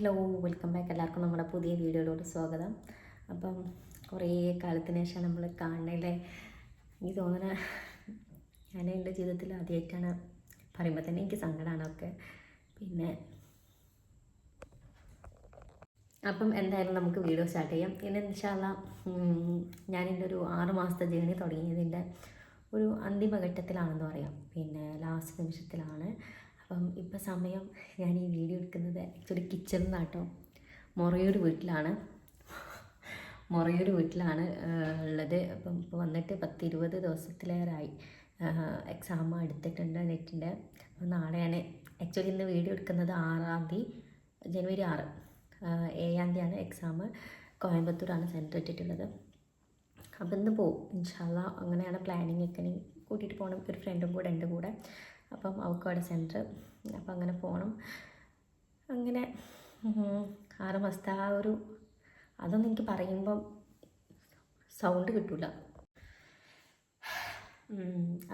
Hello welcome back എല്ലാവർക്കും നമ്മുടെ പുതിയ വീഡിയോയിലോട്ട് സ്വാഗതം. അപ്പം കുറേ കാലത്തിന് ശേഷം നമ്മൾ കാണണല്ലേ? എനിക്ക് തോന്നുന്ന ഞാൻ എന്റെ ജീവിതത്തിൽ ആദ്യമായിട്ടാണ് പറയുമ്പോൾ തന്നെ എനിക്ക് സങ്കടമാണ് ഒക്കെ പിന്നെ അപ്പം എന്തായാലും നമുക്ക് വീഡിയോ സ്റ്റാർട്ട് ചെയ്യാം. പിന്നെ ഇൻഷാല്ല ഞാൻ എന്റെ ഒരു ആറ് മാസത്തെ ജേണി തുടങ്ങിയതിന്റെ ഒരു അന്തിമഘട്ടത്തിലാണെന്ന് പറയാം. പിന്നെ ലാസ്റ്റ് നിമിഷത്തിലാണ്. അപ്പം ഇപ്പം സമയം ഞാൻ ഈ വീഡിയോ എടുക്കുന്നത് ആക്ച്വലി കിച്ചണിൽ നിന്നാട്ടോ മൊറയൂർ വീട്ടിലാണ്. മൊറയൂർ വീട്ടിലാണ് ഉള്ളത്. അപ്പം ഇപ്പോൾ വന്നിട്ട് പത്ത് ഇരുപത് ദിവസത്തിലേറായി എക്സാം എടുത്തിട്ടുണ്ട് നെറ്റിന്റെ നാളെയാണ്. ആക്ച്വലി ഇന്ന് വീഡിയോ എടുക്കുന്നത് ആറാം തീയതി ജനുവരി ആറ്. ഏഴാം തീയതിയാണ് എക്സാം കോയമ്പത്തൂരാണ് സെന്റർ ഇട്ടിട്ടുള്ളത് അപ്പം ഇന്ന് പോകും ഇൻഷാല്ല അങ്ങനെയാണ് പ്ലാനിങ് ഒക്കെ. കൂട്ടിയിട്ട് പോകണം ഒരു ഫ്രണ്ടും കൂടെ ഉണ്ട് കൂടെ. അപ്പം അവൾക്ക് അവിടെ സെന്റർ അപ്പം അങ്ങനെ പോകണം അങ്ങനെ ആറ് മാസത്തെ ആ ഒരു അതൊന്നും എനിക്ക് പറയുമ്പം സൗണ്ട് കിട്ടില്ല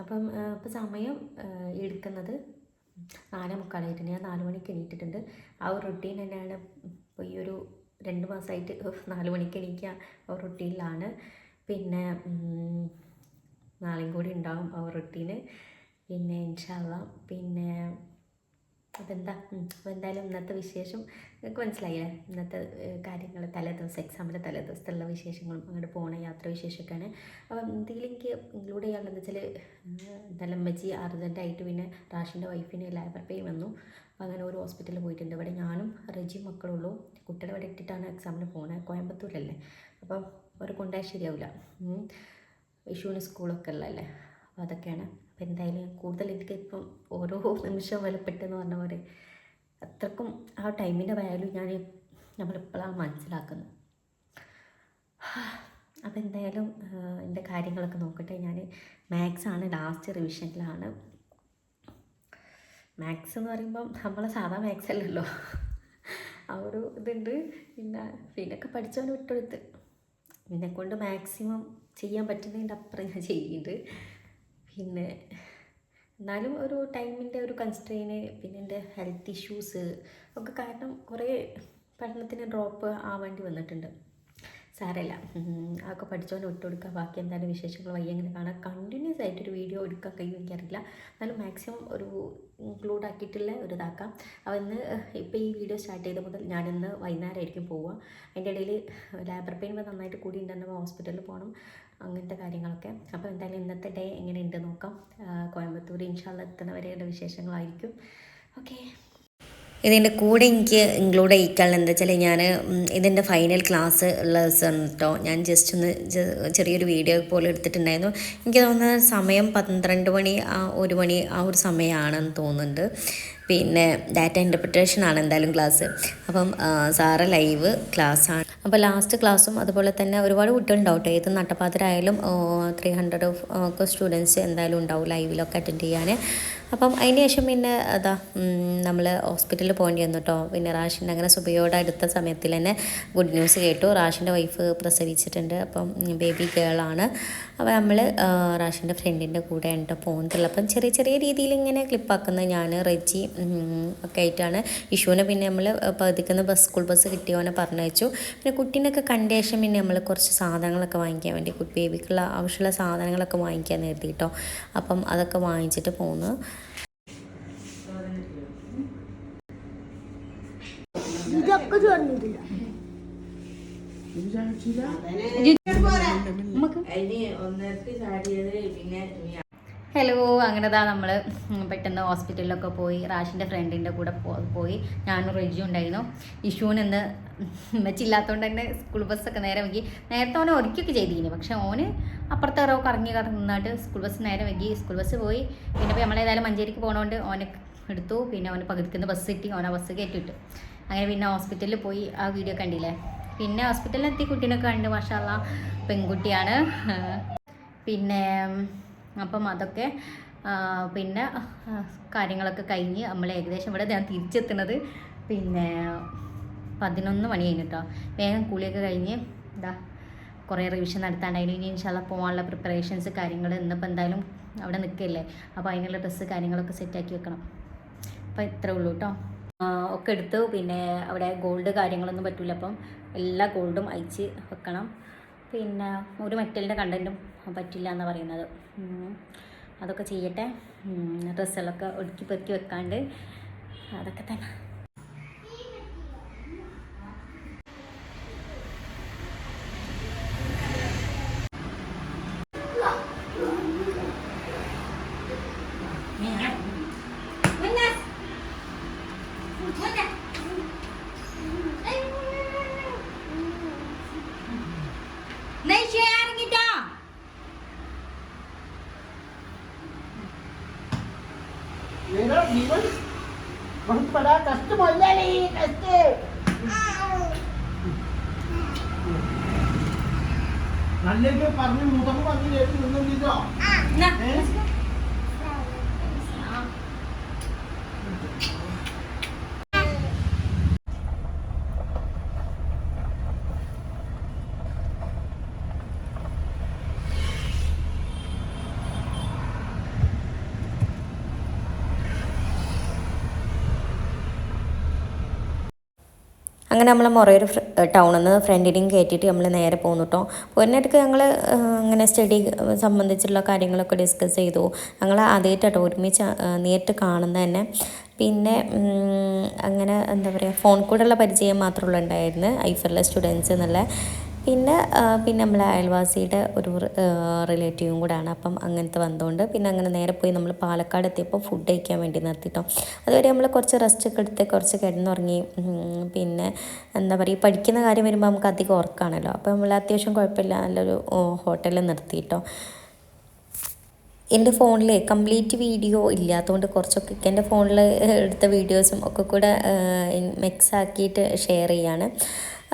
അപ്പം ഇപ്പം സമയം എടുക്കുന്നത് നാല് മുക്കാലായിട്ട് ഞാൻ നാല് മണിക്ക് എണീറ്റിട്ടുണ്ട്. ആ ഒരു റൊട്ടീൻ തന്നെയാണ് ഇപ്പോൾ ഈ ഒരു രണ്ട് മാസമായിട്ട് നാല് മണിക്ക് എണീക്കുക ആ റൊട്ടീനിലാണ് പിന്നെ നാളെയും കൂടി ഉണ്ടാവും ആ റൊട്ടീന് പിന്നെ ഇൻഷാല്ല പിന്നെ അതെന്താ? എന്തായാലും ഇന്നത്തെ വിശേഷം നിങ്ങൾക്ക് മനസ്സിലായില്ലേ? ഇന്നത്തെ കാര്യങ്ങൾ തലേദിവസം എക്സാമിന്റെ തലേദിവസത്തുള്ള വിശേഷങ്ങളും അങ്ങോട്ട് പോണ യാത്ര വിശേഷമൊക്കെയാണ്. അപ്പം എന്തെങ്കിലും എനിക്ക് ഇൻക്ലൂഡ് ചെയ്യാനുള്ളത് വെച്ചാൽ എന്തായാലും അമ്മച്ചി അർജന്റായിട്ട് പിന്നെ റാഷിന്റെ വൈഫിന് ലേബർ പെയിൻ വന്നു. അങ്ങനെ ഒരു ഹോസ്പിറ്റലിൽ പോയിട്ടുണ്ട്. ഇവിടെ ഞാനും റജിയും മക്കളുള്ളൂ. കുട്ടികളെ ഇവിടെ ഇട്ടിട്ടാണ് എക്സാമിന് പോകുന്നത് കോയമ്പത്തൂരല്ലേ? അപ്പം അവർ കൊണ്ടുപോയാൽ ശരിയാവില്ല. വിഷുവിന് സ്കൂളൊക്കെ ഉള്ളതല്ലേ? അപ്പോൾ അതൊക്കെയാണ്. അപ്പോൾ എന്തായാലും കൂടുതൽ എനിക്ക് ഇപ്പം ഓരോ നിമിഷവും വിലപ്പെട്ടെന്ന് പറഞ്ഞ പോലെ അത്രക്കും ആ ടൈമിന്റെ വാല്യൂ ഞാൻ നമ്മളിപ്പോഴാണ് മനസ്സിലാക്കുന്നത് അപ്പോൾ എന്തായാലും എന്റെ കാര്യങ്ങളൊക്കെ നോക്കട്ടെ. ഞാൻ മാത്സ് ആണ് ലാസ്റ്റ് റിവിഷനിലാണ് മാത്സ് എന്ന് പറയുമ്പം നമ്മളെ സാധാ മാത്സ് അല്ലല്ലോ. ആ ഒരു ഇതുണ്ട്. പിന്നെ പിന്നൊക്കെ പഠിച്ചവന് വിട്ടെടുത്ത്. എന്നെ കൊണ്ട് മാക്സിമം ചെയ്യാൻ പറ്റുന്നതിന്റെ അപ്പുറം ഞാൻ ചെയ്യുന്നുണ്ട്. പിന്നെ എന്നാലും ഒരു ടൈമിന്റെ ഒരു കൺസ്ട്രെയിന് പിന്നെ എന്റെ ഹെൽത്ത് ഇഷ്യൂസ് ഒക്കെ കാരണം കുറേ പഠനത്തിന് ഡ്രോപ്പ് ആവേണ്ടി വന്നിട്ടുണ്ട്. സാരമില്ല. അതൊക്കെ പഠിച്ചവനെ വിട്ടു കൊടുക്കുക ബാക്കി എന്തായാലും വിശേഷങ്ങൾ വയ്യ. എങ്ങനെ കാണാം. കണ്ടിന്യൂസ് ആയിട്ടൊരു വീഡിയോ എടുക്കാൻ കഴിയും എനിക്കറിയില്ല. എന്നാലും മാക്സിമം ഒരു ഇൻക്ലൂഡ് ആക്കിയിട്ടുള്ള ഒരു ഇതാക്കാം. അപ്പോൾ ഇന്ന് ഇപ്പോൾ ഈ വീഡിയോ സ്റ്റാർട്ട് ചെയ്ത മുതൽ ഞാനിന്ന് വൈകുന്നേരമായിരിക്കും പോവുക. അതിന്റെ ഇടയിൽ ലേബർ പെയിൻ നന്നായിട്ട് കൂടി ഉണ്ടെന്ന് ഹോസ്പിറ്റലിൽ പോകണം. അങ്ങനത്തെ കാര്യങ്ങളൊക്കെ. അപ്പോൾ എന്തായാലും ഇന്നത്തെ ഡേ എങ്ങനെയുണ്ട് നോക്കാം. കോയമ്പത്തൂർ ഇൻഷാല്ല എത്തുന്നവരെയുള്ള വിശേഷങ്ങളായിരിക്കും. ഓക്കെ ഇതിന്റെ കൂടെ എനിക്ക് ഇൻക്ലൂഡ് ചെയ്യിക്കാനുള്ള എന്താ വെച്ചാൽ ഞാൻ ഇതിന്റെ ഫൈനൽ ക്ലാസ് ഉള്ള ദിവസം കേട്ടോ ഞാൻ ജസ്റ്റ് ഒന്ന് ചെറിയൊരു വീഡിയോ പോലെ എടുത്തിട്ടുണ്ടായിരുന്നു. എനിക്ക് തോന്നുന്നത് സമയം പന്ത്രണ്ട് മണി ആ ഒരു മണി ആ ഒരു സമയമാണെന്ന് തോന്നുന്നുണ്ട്. പിന്നെ ഡാറ്റ ഇന്റർപ്രിറ്റേഷൻ ആണ് എന്തായാലും ക്ലാസ് അപ്പം സാറ് ലൈവ് ക്ലാസ്സാണ് അപ്പോൾ ലാസ്റ്റ് ക്ലാസ്സും അതുപോലെ തന്നെ ഒരുപാട് കുട്ടികളുണ്ടാവും കേട്ടോ ഏത് നട്ടപ്പാതിരായാലും ത്രീ ഹൺഡ്രഡ് ഒക്കെ സ്റ്റുഡൻസ് എന്തായാലും ഉണ്ടാവും ലൈവിലൊക്കെ അറ്റൻഡ് ചെയ്യാൻ അപ്പം അതിന് ശേഷം പിന്നെ അതാ നമ്മൾ ഹോസ്പിറ്റലിൽ പോകേണ്ടി വന്നു കേട്ടോ പിന്നെ റാഷിന്റെ അങ്ങനെ സുബയോട് അടുത്ത സമയത്തിൽ തന്നെ ഗുഡ് ന്യൂസ് കേട്ടു. റാഷിന്റെ വൈഫ് പ്രസവിച്ചിട്ടുണ്ട്. അപ്പം ബേബി ഗേളാണ്. അപ്പോൾ നമ്മൾ റാഷിന്റെ ഫ്രണ്ടിന്റെ കൂടെ ഉണ്ട് പോകുന്നുള്ളൂ അപ്പം ചെറിയ ചെറിയ രീതിയിൽ ഇങ്ങനെ ക്ലിപ്പാക്കുന്നത് ഞാൻ റെജി ഒക്കെ ആയിട്ടാണ്. ഇഷുവിനെ പിന്നെ നമ്മൾ പതിക്കുന്ന ബസ് സ്കൂൾ ബസ് കിട്ടിയോനെ പറഞ്ഞയച്ചു. പിന്നെ കുട്ടീനൊക്കെ കണ്ട ശേഷം പിന്നെ നമ്മൾ കുറച്ച് സാധനങ്ങളൊക്കെ വാങ്ങിക്കാൻ വേണ്ടി ബേബിക്കുള്ള ആവശ്യമുള്ള സാധനങ്ങളൊക്കെ വാങ്ങിക്കാൻ നേരത്തി കേട്ടോ അപ്പം അതൊക്കെ വാങ്ങിച്ചിട്ട് പോന്നു. ഇതൊക്കെ ചോർന്നിട്ടില്ല. ഹലോ അങ്ങനെ താ നമ്മൾ പെട്ടെന്ന് ഹോസ്പിറ്റലിലൊക്കെ പോയി റാഷിന്റെ ഫ്രണ്ടിന്റെ കൂടെ പോയി. ഞാനും റെജു ഉണ്ടായിരുന്നു. ഇഷുവിന് ഇന്ന് മെച്ചില്ലാത്തതുകൊണ്ട് തന്നെ സ്കൂൾ ബസ്സൊക്കെ നേരെ വൈകി. നേരത്തെ ഓനെ ഒരുക്കിയൊക്കെ ചെയ്തിരുന്നു. പക്ഷെ ഓന് അപ്പുറത്തെ റോ കറങ്ങി കറങ്ങുന്നതായിട്ട് സ്കൂൾ ബസ് നേരെ വൈകി. സ്കൂൾ ബസ് പോയി. പിന്നെ ഇപ്പോൾ നമ്മളേതായാലും മഞ്ചേരിക്ക് പോകണോണ്ട് ഓനെ എടുത്തു. പിന്നെ ഓന് പകുതിക്കുന്ന ബസ് കിട്ടി. ഓനെ ബസ് കയറ്റിട്ടു അങ്ങനെ പിന്നെ ഹോസ്പിറ്റലിൽ പോയി ആ വീഡിയോ കണ്ടില്ലേ? പിന്നെ ഹോസ്പിറ്റലിൽ എത്തി കുട്ടീനെ കണ്ട് മാഷാല്ല പെൺകുട്ടിയാണ്. പിന്നെ അപ്പം അതൊക്കെ പിന്നെ കാര്യങ്ങളൊക്കെ കഴിഞ്ഞ് നമ്മൾ ഏകദേശം ഇവിടെ ഞാൻ തിരിച്ചെത്തുന്നത് പിന്നെ പതിനൊന്ന് മണി കഴിഞ്ഞിട്ടോ വേഗം കുളിയൊക്കെ കഴിഞ്ഞ് എന്താ കുറേ റിവിഷൻ നടത്താണ്ടായിരുന്നു ഇനി ഇൻഷാല്ല പോകാനുള്ള പ്രിപ്പറേഷൻസ് കാര്യങ്ങൾ ഇന്നിപ്പോൾ എന്തായാലും അവിടെ നിൽക്കല്ലേ അപ്പോൾ അതിനുള്ള ഡ്രസ്സ് കാര്യങ്ങളൊക്കെ സെറ്റാക്കി വെക്കണം. അപ്പോൾ ഇത്രേ ഉള്ളൂ കേട്ടോ ഒക്കെ എടുത്ത് പിന്നെ അവിടെ ഗോൾഡ് കാര്യങ്ങളൊന്നും പറ്റില്ല അപ്പം എല്ലാ ഗോൾഡും അയച്ച് വെക്കണം. പിന്നെ ഒരു മെറ്റലിന്റെ കണ്ടന്റും പറ്റില്ല എന്നാണ് പറയുന്നത്. അതൊക്കെ ചെയ്യട്ടെ. ഡ്രസ്സുകളൊക്കെ ഒടുക്കി പെറുക്കി വെക്കാണ്ട്. അതൊക്കെ തന്നെ. മുതലി ടെസ്റ്റ് നല്ലൊരു പറഞ്ഞു മുതൽ പറഞ്ഞു കേട്ട് നിന്നിട്ടോ അങ്ങനെ നമ്മൾ മൊറയൂർ ടൗണിൽ നിന്ന് ഫ്രണ്ടിനെയും കയറ്റിയിട്ട് നമ്മൾ നേരെ പോന്നു കേട്ടോ പോരുന്നിടയ്ക്ക് ഞങ്ങൾ അങ്ങനെ സ്റ്റഡി സംബന്ധിച്ചുള്ള കാര്യങ്ങളൊക്കെ ഡിസ്കസ് ചെയ്തു. ഞങ്ങൾ ആദ്യമായിട്ടോ ഒരുമിച്ച് നേരിട്ട് കാണുന്നത് തന്നെ. പിന്നെ അങ്ങനെ എന്താ പറയുക ഫോൺ കൂടെയുള്ള പരിചയം മാത്രമുള്ള ഉണ്ടായിരുന്നു. ഐഫറിലെ സ്റ്റുഡൻസ് എന്നുള്ള പിന്നെ പിന്നെ നമ്മളെ അയൽവാസിയുടെ ഒരു റിലേറ്റീവും കൂടാണ് അപ്പം അങ്ങനത്തെ വന്നതുകൊണ്ട് പിന്നെ അങ്ങനെ നേരെ പോയി നമ്മൾ പാലക്കാട് എത്തിയപ്പോൾ ഫുഡ് കഴിക്കാൻ വേണ്ടി നിർത്തിട്ടോ. അതുവരെ നമ്മൾ കുറച്ച് റെസ്റ്റ് ഒക്കെ എടുത്ത് കുറച്ച് കിടന്നുറങ്ങി. പിന്നെ എന്താ പറയുക പഠിക്കുന്ന കാര്യം വരുമ്പോൾ നമുക്ക് അധികം ഉറക്കാണല്ലോ. അപ്പോൾ നമ്മൾ അത്യാവശ്യം കുഴപ്പമില്ല നല്ലൊരു ഹോട്ടലിൽ നിർത്തിയിട്ടോ. എന്റെ ഫോണിൽ കംപ്ലീറ്റ് വീഡിയോ ഇല്ലാത്തതുകൊണ്ട് കുറച്ചൊക്കെ എന്റെ ഫോണിൽ എടുത്ത വീഡിയോസും ഒക്കെ കൂടെ മിക്സ് ആക്കിയിട്ട് ഷെയർ ചെയ്യാണ്.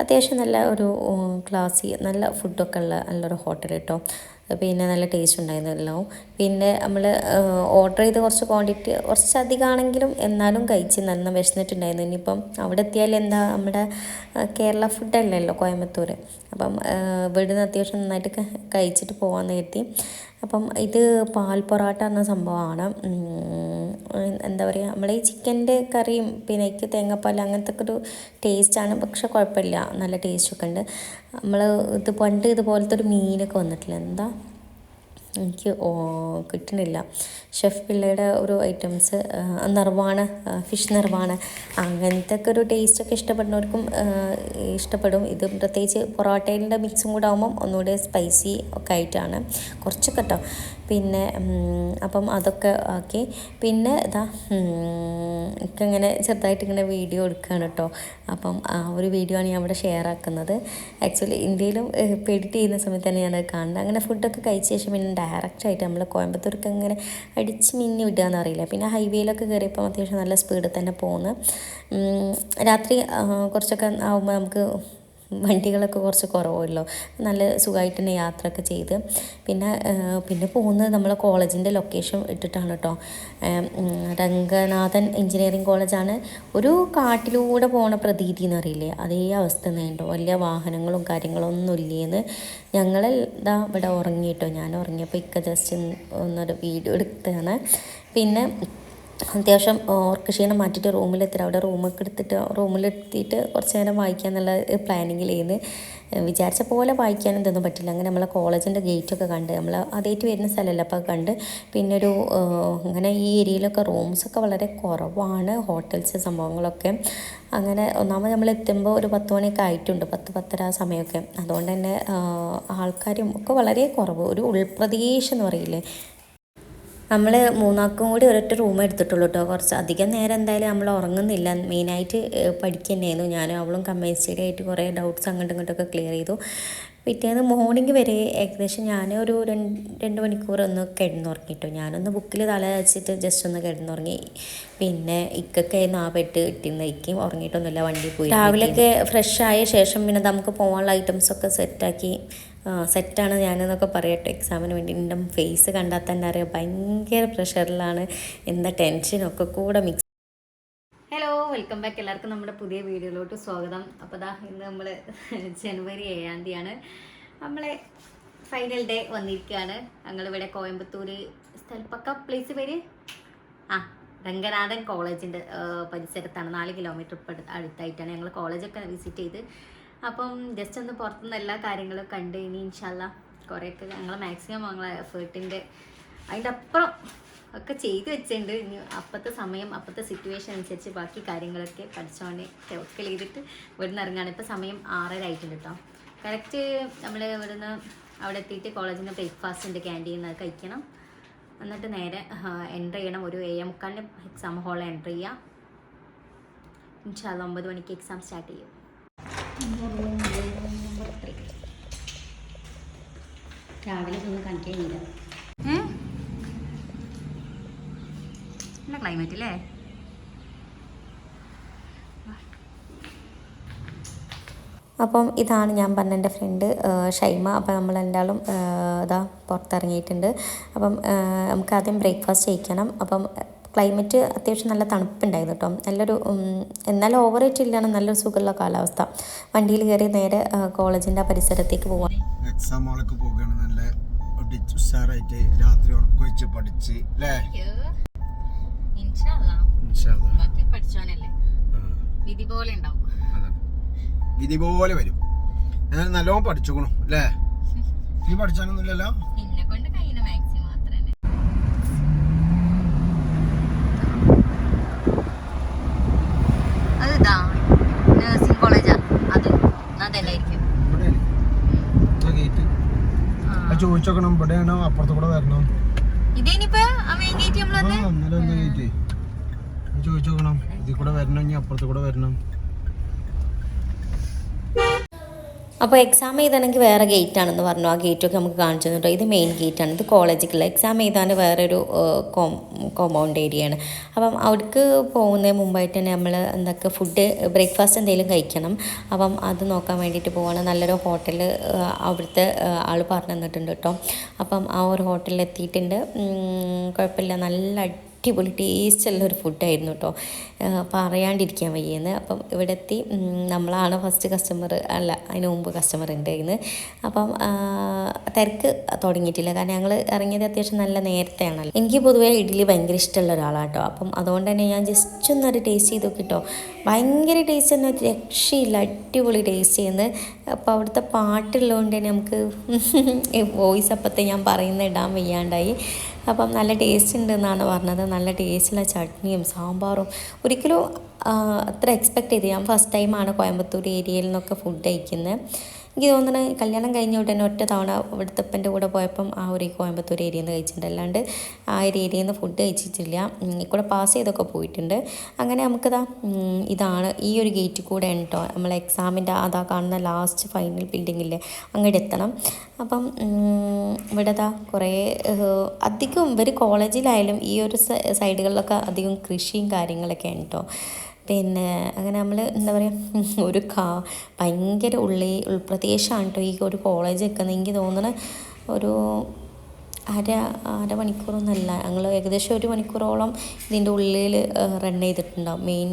അത്യാവശ്യം നല്ല ഒരു ക്ലാസ്സി നല്ല ഫുഡൊക്കെ ഉള്ള നല്ലൊരു ഹോട്ടൽ കേട്ടോ പിന്നെ നല്ല ടേസ്റ്റ് ഉണ്ടായിരുന്നല്ലോ. പിന്നെ നമ്മൾ ഓർഡർ ചെയ്ത് കുറച്ച് ക്വാണ്ടിറ്റി കുറച്ച് അധികമാണെങ്കിലും എന്നാലും കഴിച്ച് നന്ന വിശന്നിട്ടുണ്ടായിരുന്നു. ഇനിയിപ്പം അവിടെ എത്തിയാൽ എന്താ? നമ്മുടെ കേരള ഫുഡല്ലല്ലോ കോയമ്പത്തൂർ അപ്പം ഇവിടുന്ന് അത്യാവശ്യം നന്നായിട്ട് കഴിച്ചിട്ട് പോകാമെന്ന് കരുതി. അപ്പം ഇത് പാൽ പൊറാട്ട എന്ന സംഭവമാണ്. എന്താ പറയുക നമ്മൾ ഈ ചിക്കന്റെ കറിയും പിന്നെ എനിക്ക് തേങ്ങാപ്പാൽ അങ്ങനത്തെ ഒക്കെ ഒരു ടേസ്റ്റാണ്. പക്ഷെ കുഴപ്പമില്ല. നല്ല ടേസ്റ്റൊക്കെ ഉണ്ട്. നമ്മൾ ഇത് പണ്ട് ഇതുപോലത്തെ ഒരു മീനൊക്കെ വന്നിട്ടില്ല. എന്താ? എനിക്ക് കിട്ടണില്ല ഷെഫ് പിള്ളയുടെ ഒരു ഐറ്റംസ് നിർവാണ ഫിഷ് നിർവാണ അങ്ങനത്തെ ഒക്കെ ഒരു ടേസ്റ്റൊക്കെ ഇഷ്ടപ്പെടുന്നവർക്കും ഇഷ്ടപ്പെടും. ഇത് പ്രത്യേകിച്ച് പൊറോട്ടേന്റെ മിക്സും കൂടെ ആകുമ്പം ഒന്നുകൂടെ സ്പൈസി ഒക്കെ ആയിട്ടാണ്. കുറച്ചൊക്കെ കേട്ടോ പിന്നെ അപ്പം അതൊക്കെ ആക്കി. പിന്നെ ഇതാ ഒക്കെ ഇങ്ങനെ ചെറുതായിട്ട് ഇങ്ങനെ വീഡിയോ എടുക്കുകയാണ് കേട്ടോ അപ്പം ആ ഒരു വീഡിയോ ആണ് ഞാൻ ഇവിടെ ഷെയർ ആക്കുന്നത്. ആക്ച്വലി ഇന്ത്യയിലും എഡിറ്റ് ചെയ്യുന്ന സമയത്ത് തന്നെ ഞാനത് കാണുന്നത്. അങ്ങനെ ഫുഡൊക്കെ കഴിച്ച ശേഷം പിന്നെ ഡയറക്റ്റ് ആയിട്ട് നമ്മൾ കോയമ്പത്തൂർക്ക് അങ്ങനെ അടിച്ച് മിന്നി വിടുകയെന്ന് അറിയില്ല. പിന്നെ ഹൈവേയിലൊക്കെ കയറിയപ്പോൾ അത്യാവശ്യം നല്ല സ്പീഡിൽ തന്നെ പോകുന്നു രാത്രി കുറച്ചൊക്കെ ആകുമ്പോൾ നമുക്ക് വണ്ടികളൊക്കെ കുറച്ച് കുറവുമല്ലോ നല്ല സുഖമായിട്ട് തന്നെ യാത്രയൊക്കെ ചെയ്ത്. പിന്നെ പിന്നെ പോകുന്നത് നമ്മളെ കോളേജിന്റെ ലൊക്കേഷൻ ഇട്ടിട്ടാണ് കേട്ടോ രംഗനാഥൻ എഞ്ചിനീയറിംഗ് കോളേജാണ് ഒരു കാട്ടിലൂടെ പോണ പ്രതീതി എന്നറിയില്ലേ? അതേ അവസ്ഥ തന്നെയുണ്ടോ വലിയ വാഹനങ്ങളും കാര്യങ്ങളൊന്നും ഇല്ലേന്ന് ഞങ്ങൾ ഇതാ ഇവിടെ ഉറങ്ങിയിട്ടോ. ഞാൻ ഉറങ്ങിയപ്പോൾ ഇക്ക ജസ്റ്റ് ഒന്നൊരു വീഡിയോ എടുത്തതാണ്. പിന്നെ അത്യാവശ്യം ഓർക്ക് ക്ഷീണം മാറ്റിയിട്ട് റൂമിലെത്തി അവിടെ റൂമൊക്കെ എടുത്തിട്ട് റൂമിലെത്തിയിട്ട് കുറച്ച് നേരം വായിക്കാന്നുള്ള പ്ലാനിങ്ങിലേന്ന് വിചാരിച്ച പോലെ വായിക്കാനും ഇതൊന്നും പറ്റില്ല. അങ്ങനെ നമ്മളെ കോളേജിന്റെ ഗേറ്റൊക്കെ കണ്ട് നമ്മൾ അതേറ്റ് വരുന്ന സ്ഥലമല്ല അപ്പോൾ കണ്ട് പിന്നെ ഒരു അങ്ങനെ ഈ ഏരിയയിലൊക്കെ റൂംസൊക്കെ വളരെ കുറവാണ് ഹോട്ടൽസ് സംഭവങ്ങളൊക്കെ. അങ്ങനെ ഒന്നാമത് നമ്മൾ എത്തുമ്പോൾ ഒരു പത്ത് മണിയൊക്കെ ആയിട്ടുണ്ട് പത്ത് പത്തര സമയമൊക്കെ. അതുകൊണ്ട് തന്നെ ആൾക്കാരും ഒക്കെ വളരെ കുറവ്. ഒരു ഉൾപ്രദേശം എന്ന് പറയില്ലേ? നമ്മൾ മൂന്നാൾക്കും കൂടി ഒരൊറ്റ റൂം എടുത്തിട്ടുള്ളൂ കേട്ടോ കുറച്ച് അധികം നേരം എന്തായാലും നമ്മൾ ഉറങ്ങുന്നില്ല. മെയിനായിട്ട് പഠിക്കുക തന്നെയായിരുന്നു ഞാനും അവളും കമ്മേസ്റ്റഡി ആയിട്ട് കുറേ ഡൗട്ട്സ് അങ്ങോട്ടും ഇങ്ങോട്ടൊക്കെ ക്ലിയർ ചെയ്തു. പിറ്റേന്ന് മോർണിംഗ് വരെ ഏകദേശം ഞാൻ ഒരു രണ്ട് രണ്ട് മണിക്കൂർ ഒന്ന് കിടന്നുറങ്ങിയിട്ടു ഞാനൊന്ന് ബുക്കിൽ തല വെച്ചിട്ട് ജസ്റ്റ് ഒന്ന് കിടന്നുറങ്ങി. പിന്നെ ഇക്കൊക്കെയായിരുന്നു ആ പെട്ട് കിട്ടിയിരുന്ന ഇക്കും ഉറങ്ങിയിട്ടൊന്നുമില്ല വണ്ടി പോയി രാവിലെയൊക്കെ ഫ്രഷ് ആയ ശേഷം പിന്നെ നമുക്ക് പോകാനുള്ള ഐറ്റംസൊക്കെ സെറ്റാക്കി സെറ്റാണ് ഞാനെന്നൊക്കെ പറയട്ടെ. എക്സാമിന് വേണ്ടി എന്റെ ഫേസ് കണ്ടാൽ തന്നെ അറിയാം. ഭയങ്കര പ്രഷറിലാണ് എന്താ ടെൻഷനൊക്കെ കൂടെ മിക്സ് ഹലോ വെൽക്കം ബാക്ക് എല്ലാവർക്കും നമ്മുടെ പുതിയ വീഡിയോയിലോട്ട് സ്വാഗതം. അപ്പോൾ ദാ ഇന്ന് നമ്മൾ ജനുവരി ഏഴാം തീയതിയാണ്. നമ്മളെ ഫൈനൽ ഡേ വന്നിരിക്കുകയാണ്. ഞങ്ങളിവിടെ കോയമ്പത്തൂർ സ്ഥലപ്പക്ക പ്ലേസ് പേര്? ആ രംഗനാഥൻ കോളേജിന്റെ പരിസരത്താണ്. നാല് കിലോമീറ്റർ അടുത്തായിട്ടാണ് ഞങ്ങൾ കോളേജൊക്കെ വിസിറ്റ് ചെയ്ത്. അപ്പം ജസ്റ്റ് ഒന്ന് പുറത്തുനിന്ന് എല്ലാ കാര്യങ്ങളും കണ്ട് ഇനി ഇൻഷാല്ല കുറേയൊക്കെ ഞങ്ങൾ മാക്സിമം ഞങ്ങളെ എഫേർട്ടിന്റെ അതിന്റെ അപ്പുറം ഒക്കെ ചെയ്തു വെച്ചിട്ടുണ്ട്. ഇനി അപ്പോഴത്തെ സമയം അപ്പോഴത്തെ സിറ്റുവേഷൻ അനുസരിച്ച് ബാക്കി കാര്യങ്ങളൊക്കെ പഠിച്ചോണ്ട് ഒക്കെ ചെയ്തിട്ട് ഇവിടുന്ന് ഇറങ്ങാണ്. ഇപ്പോൾ സമയം ആറര ആയിട്ടുണ്ട് കേട്ടോ കറക്റ്റ് നമ്മൾ ഇവിടുന്ന് അവിടെ എത്തിയിട്ട് കോളേജിൽ ബ്രേക്ക്ഫാസ്റ്റ് ഉണ്ട് ക്യാന്റീൻ അത് കഴിക്കണം. എന്നിട്ട് നേരെ എന്റർ ചെയ്യണം. ഒരു ഏഴ് മുക്കാലിന് എക്സാം ഹാളിൽ എന്റർ ചെയ്യാം. ഇൻഷാല്ല ഒമ്പത് മണിക്ക് എക്സാം സ്റ്റാർട്ട് ചെയ്യും. രാവിലെ നല്ല ക്ലൈമറ്റ് അല്ലേ അപ്പം ഇതാണ് ഞാൻ പറഞ്ഞ എന്റെ ഫ്രണ്ട് ഷൈമ. അപ്പം നമ്മൾ എന്തായാലും ഇതാ പുറത്തിറങ്ങിയിട്ടുണ്ട്. അപ്പം നമുക്കാദ്യം ബ്രേക്ക്ഫാസ്റ്റ് കഴിക്കണം. അപ്പം ക്ലൈമറ്റ് അത്യാവശ്യം നല്ല തണുപ്പുണ്ടായിരുന്നു കേട്ടോ. നല്ലൊരു എന്നാലും ഓവർ ഇല്ലാണ് നല്ലൊരു സുഖമുള്ള കാലാവസ്ഥ. വണ്ടിയിൽ കയറി നേരെ കോളേജിന്റെ പരിസരത്തേക്ക് പോവാം. എക്സാം ഹോളൊക്കെ പോകുകയാണ് നല്ല അടിച്ച് ഉഷാറായിട്ട് രാത്രി ഉറക്കൊഴിച്ച് പഠിച്ച് അല്ലേ വിധി പോലെ ഉണ്ടാവും. അതാണ് വിധി പോലെ വരും. ഞാൻ നല്ലോണം പഠിച്ചോക്കണം അല്ലേ നീ പഠിച്ചാനൊന്നുമില്ലല്ലോ? എന്നെ കൊണ്ട് കഴിയുന്ന മാക്സിമം മാത്രമേ അത് ഇതാ നഴ്സിംഗ് കോളേജാ അത് അതല്ലായിരിക്കും ചോദിച്ചോക്കണം ഇവിടെയാണോ? അപ്പുറത്ത് കൂടെ വരണോ? ഇതേനിപ്പോ മെയിൻ ഗേറ്റ് ചോദിച്ചോക്കണം ഇതിൽ കൂടെ വരണം? ഇനി അപ്പുറത്ത് കൂടെ വരണം? അപ്പോൾ എക്സാം എഴുതാണെങ്കിൽ വേറെ ഗേറ്റ് ആണെന്ന് പറഞ്ഞു. ആ ഗേറ്റൊക്കെ നമുക്ക് കാണിച്ചു തന്നിട്ടോ ഇത് മെയിൻ ഗേറ്റ് ആണ്. ഇത് കോളേജിലുള്ള എക്സാം എഴുതാൻ വേറൊരു കോമ്പൗണ്ട് ഏരിയയാണ് അപ്പം അവിടേക്ക് പോകുന്നതിന് മുമ്പായിട്ട് തന്നെ നമ്മൾ എന്തൊക്കെ ഫുഡ് ബ്രേക്ക്ഫാസ്റ്റ് എന്തെങ്കിലും കഴിക്കണം. അപ്പം അത് നോക്കാൻ വേണ്ടിയിട്ട് പോവാണ്. നല്ലൊരു ഹോട്ടൽ അവിടുത്തെ ആൾ പറഞ്ഞു തന്നിട്ടുണ്ട് കേട്ടോ അപ്പം ആ ഒരു ഹോട്ടലിൽ എത്തിയിട്ടുണ്ട്. കുഴപ്പമില്ല. നല്ല അടിപൊളി ടേസ്റ്റുള്ള ഒരു ഫുഡായിരുന്നു കേട്ടോ പറയാണ്ടിരിക്കാൻ വയ്യെന്ന്. അപ്പം ഇവിടെ എത്തി ഉം, നമ്മളാണ് ഫസ്റ്റ് കസ്റ്റമർ അല്ല അതിന് മുമ്പ് കസ്റ്റമർ ഉണ്ടായിരുന്നു അപ്പം തിരക്ക് തുടങ്ങിയിട്ടില്ല. കാരണം ഞങ്ങൾ ഇറങ്ങിയത് അത്യാവശ്യം നല്ല നേരത്തെയാണല്ലോ. എനിക്ക് പൊതുവേ ഇഡ്ഡലി ഭയങ്കര ഇഷ്ടമുള്ള ഒരാളാണ് കേട്ടോ അപ്പം അതുകൊണ്ട് തന്നെ ഞാൻ ജസ്റ്റ് ഒന്നൊരു ടേസ്റ്റ് ചെയ്ത് കിട്ടോ ഭയങ്കര ടേസ്റ്റ് ഒരു രക്ഷയില്ല. അടിപൊളി ടേസ്റ്റ് ചെയ്യുന്നത്. അപ്പോൾ അവിടുത്തെ പാട്ടുള്ളതുകൊണ്ട് തന്നെ നമുക്ക് വോയിസ് അപ്പത്തെ ഞാൻ പറയുന്ന ഇടാൻ വയ്യാണ്ടായി. അപ്പം നല്ല ടേസ്റ്റ് ഉണ്ടെന്നാണ് പറഞ്ഞത്. നല്ല ടേസ്റ്റുള്ള ചട്നിയും സാമ്പാറും. ഒരിക്കലും അത്ര എക്സ്പെക്ട് ചെയ്ത് ഞാൻ ഫസ്റ്റ് ടൈമാണ് കോയമ്പത്തൂർ ഏരിയയിൽ നിന്നൊക്കെ ഫുഡ് കഴിക്കുന്നത് എനിക്ക് തോന്നുന്നത് കല്യാണം കഴിഞ്ഞ ഉടനെ ഒറ്റ തവണ ഇവിടുത്തെ അപ്പന്റെ കൂടെ പോയപ്പം ആ ഒരു കോയമ്പത്തൂർ ഏരിയയിൽ നിന്ന് കഴിച്ചിട്ടുണ്ട്. അല്ലാണ്ട് ആ ഒരു ഏരിയയിൽ നിന്ന് ഫുഡ് കഴിച്ചിട്ടില്ല. കൂടെ പാസ് ചെയ്തൊക്കെ പോയിട്ടുണ്ട്. അങ്ങനെ നമുക്കിതാ ഇതാണ് ഈ ഒരു ഗേറ്റ് കൂടെ ഉണ്ടോ നമ്മൾ എക്സാമിന്റെ അതാ കാണുന്ന ലാസ്റ്റ് ഫൈനൽ ബിൽഡിങ്ങില്ലേ അങ്ങോട്ട് എത്തണം. അപ്പം ഇവിടെ ദാ കുറേ അധികം ഇവർ കോളേജിലായാലും ഈ ഒരു സൈഡുകളിലൊക്കെ അധികം കൃഷിയും കാര്യങ്ങളൊക്കെ കേട്ടോ പിന്നെ അങ്ങനെ നമ്മൾ എന്താ പറയുക ഒരു കാ ഭയങ്കര ഉള്ളി ഉൾപ്രദേശമാണ് കേട്ടോ ഈ ഒരു കോളേജ് നിൽക്കുന്നത് എനിക്ക് തോന്നുന്നത് ഒരു അര അരമണിക്കൂറൊന്നുമല്ല ഞങ്ങൾ ഏകദേശം ഒരു മണിക്കൂറോളം ഇതിന്റെ ഉള്ളിൽ റൺ ചെയ്തിട്ടുണ്ടാവും. മെയിൻ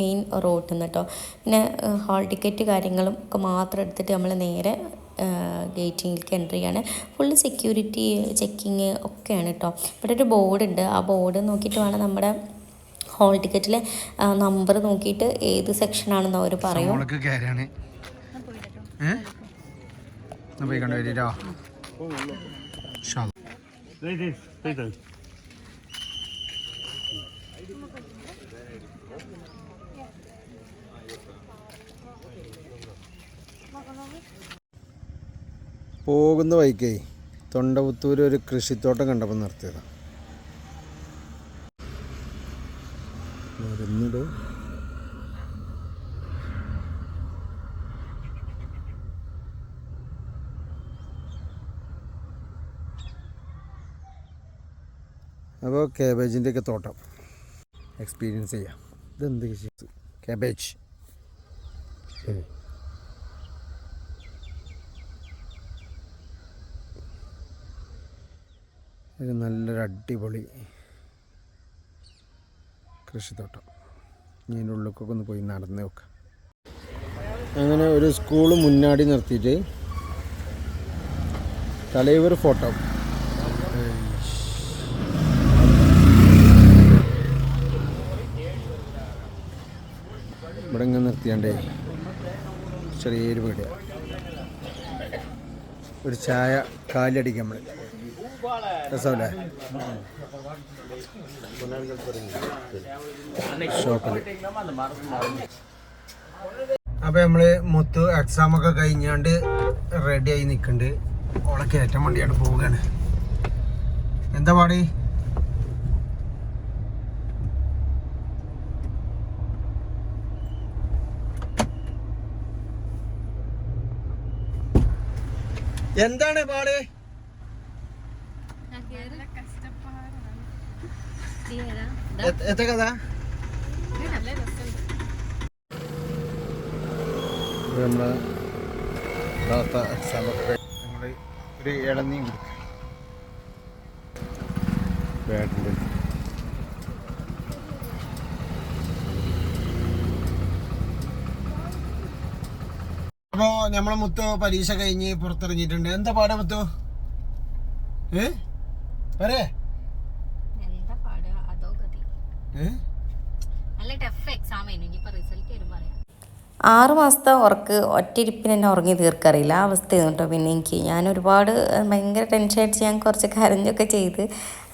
മെയിൻ റോഡിൽ നിന്ന് കേട്ടോ പിന്നെ ഹാൾ ടിക്കറ്റ് കാര്യങ്ങളും ഒക്കെ മാത്രം എടുത്തിട്ട് നമ്മൾ നേരെ ഗേറ്റിങ്ങിലേക്ക് എന്റർ ചെയ്യാണ്. ഫുള്ള് സെക്യൂരിറ്റി ചെക്കിങ് ഒക്കെയാണ് കേട്ടോ ഇവിടെ ഒരു ബോർഡ് ഉണ്ട്. ആ ബോർഡ് നോക്കിയിട്ട് വേണം നമ്മുടെ ഹാൾ ടിക്കറ്റിലെ നമ്പർ നോക്കിയിട്ട് ഏത് സെക്ഷനാണെന്ന് അവർ പറയും. പോകുന്ന വൈക്കേ തൊണ്ടപുത്തൂർ ഒരു കൃഷിത്തോട്ടം കണ്ടപ്പോൾ നിർത്തിയതാണ് മരുന്നിട് അപ്പോൾ കാബേജിന്റെ ഒക്കെ തോട്ടം. എക്സ്പീരിയൻസ് ചെയ്യാം. ഇതെന്ത് കാബേജ്. ഒരു നല്ലൊരു അടിപൊളി കൃഷിത്തോട്ടം. ഇനി അതിന്റെ ഉള്ളിലേക്കൊക്കെ ഒന്ന് പോയി നടന്നു നോക്കാം. അങ്ങനെ ഒരു സ്കൂൾ മുന്നാടി നിർത്തിയിട്ട് തലൈവർ ഫോട്ടോ. ഇവിടെ ഇങ്ങനെ നിർത്തിയാണ്ടേ ചെറിയൊരു പേടിയാണ് ഒരു ചായ കാലടിക്കും നമ്മൾ രസമല്ലേ? ഷോപ്പിൽ അപ്പോൾ നമ്മൾ മൊത്ത എക്സാം ഒക്കെ കഴിഞ്ഞാണ്ട് റെഡി ആയി നിൽക്കുന്നുണ്ട് ഓളെ കയറ്റം വണ്ടിയാണ് പോവുകയാണ് എന്താ പാടി? എന്താണ് പാട്? എത്ര കഥ നമ്മുടെ താത്ത നമ്മുടെ ഒരു ഇളനീ കൊടുക്കും ബാറ്റിന്റെ അപ്പോൾ നമ്മളെ മുത്തു പരീക്ഷ കഴിഞ്ഞ് പുറത്തിറങ്ങിയിട്ടുണ്ട്. എന്താ പാടാ മുത്തു? ഏ? പറയേ എന്താ പാടുക അതോ ഗതി ഏ നല്ല ടഫ് എക്സാം ആയിരുന്നു. ഇനിയിപ്പോൾ റിസൾട്ട് ആറ് മാസത്തെ ഉറക്ക് ഒറ്റയിരിപ്പിന് തന്നെ ഉറങ്ങി തീർക്കറിയില്ല. ആ അവസ്ഥയായിരുന്നു കേട്ടോ പിന്നെ എനിക്ക് ഞാൻ ഒരുപാട് ഭയങ്കര ടെൻഷൻ അടിച്ച് ഞാൻ കുറച്ച് കരഞ്ഞൊക്കെ ചെയ്ത്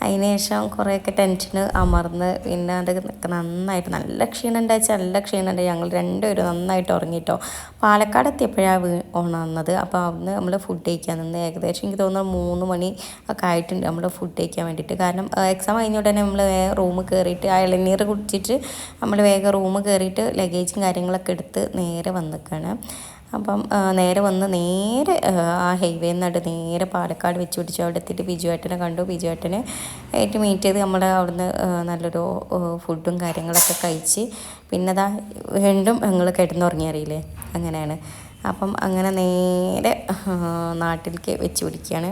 അതിന് ശേഷം കുറേയൊക്കെ ടെൻഷന് അമർന്ന് പിന്നെ അത് നന്നായിട്ട് നല്ല ക്ഷീണം ഉണ്ടായിച്ചാൽ നല്ല ക്ഷീണം ഉണ്ടായി. ഞങ്ങൾ രണ്ടുപേരും നന്നായിട്ട് ഉറങ്ങിയിട്ടോ പാലക്കാട് എത്തിയപ്പോഴാണ് വീ ഉണർന്നത്. അപ്പോൾ അവിടുന്ന് നമ്മൾ ഫുഡ് കഴിക്കാൻ നിന്ന് ഏകദേശം എനിക്ക് തോന്നുന്നു മൂന്ന് മണി ഒക്കെ ആയിട്ടുണ്ട് നമ്മൾ ഫുഡ് കഴിക്കാൻ വേണ്ടിയിട്ട്. കാരണം എക്സാം കഴിഞ്ഞ ഉടനെ നമ്മൾ വേഗം റൂം കയറിയിട്ട് ആ ഇളനീർ കുടിച്ചിട്ട് നമ്മൾ വേഗം റൂം കയറിയിട്ട് ലഗേജും കാര്യങ്ങളൊക്കെ എടുത്ത് നേരെ വന്നിക്കാണ്. അപ്പം നേരെ വന്ന് നേരെ ആ, ഹൈവേ നിന്നിട്ട് നേരെ പാലക്കാട് വെച്ച് പിടിച്ചു അവിടെ എത്തിയിട്ട് ബിജുവേട്ടനെ കണ്ടു. ബിജുവേട്ടനെ ആയിട്ട് മീറ്റ് ചെയ്ത് നമ്മുടെ അവിടുന്ന് നല്ലൊരു ഫുഡും കാര്യങ്ങളൊക്കെ കഴിച്ച് പിന്നെ അതാ വീണ്ടും ഞങ്ങൾ കിടന്നുറങ്ങിയറിയില്ലേ അങ്ങനെയാണ്. അപ്പം അങ്ങനെ നേരെ നാട്ടിലേക്ക് വെച്ച് പിടിക്കുകയാണ്